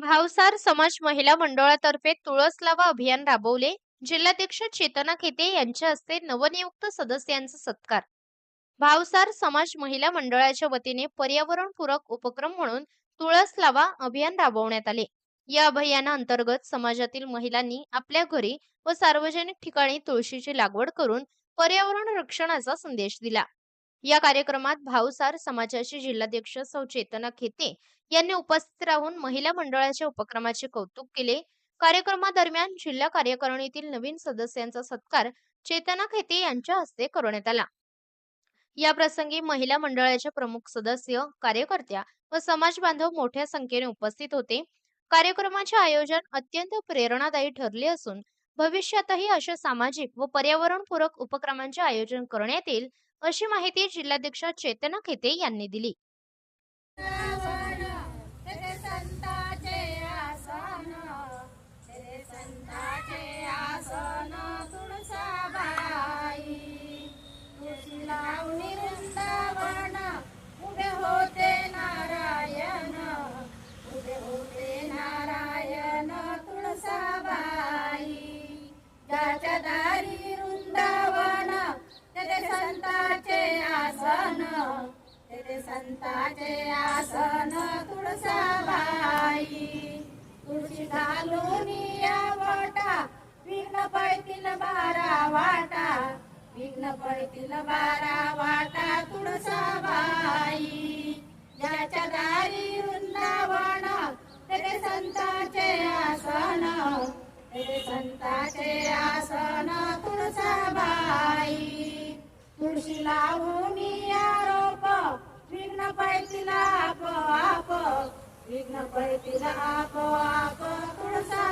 भावसार समाज महिला मंडळातर्फे तुळस लावा अभियान राबवले. जिल्हाध्यक्ष चेतना खेते यांच्या हस्ते नवनियुक्त सदस्यांचा सत्कार. भावसार समाज महिला मंडळाच्या वतीने पर्यावरणपूरक उपक्रम म्हणून तुळस लावा अभियान राबवण्यात आले. या अभियानाअंतर्गत समाजातील महिलांनी आपल्या घरी व सार्वजनिक ठिकाणी तुळशीची लागवड करून पर्यावरण रक्षणाचा संदेश दिला. या कार्यक्रमात भावसार समाजाचे जिल्हाध्यक्ष सौ. चेतना खेते यांनी उपस्थित राहून महिला मंडळाच्या उपक्रमाचे कौतुक केले. कार्यक्रमादरम्यान जिल्हा कार्यकारिणीतील नवीन सदस्यांचा सत्कार चेतना खेते यांच्या हस्ते करण्यात आला. या प्रसंगी महिला मंडळाच्या प्रमुख सदस्य कार्यकर्त्या व समाज बांधव मोठ्या संख्येने उपस्थित होते. कार्यक्रमाचे आयोजन अत्यंत प्रेरणादायी ठरले असून भविष्यातही अशा सामाजिक व पर्यावरणपूरक उपक्रमांचे आयोजन करण्यात येईल अशी माहिती जिल्हाध्यक्ष चेतना खेते यांनी दिली. तेथे संताचे आसन तुळसाबाई. तुळशी घालून या वाटा विघ्न पळतील बारा वाटा. विघ्न पळतील बारा वाटा तुळसाबाई. ज्याच्या दारी वृंदावन तेथे संताचे आसन. तेथे संताचे आसन तुळसाबाई. तुळशी लावून या विघ्न पैतीला आपोआप विघ्न पैतीला आपोआप तुळसा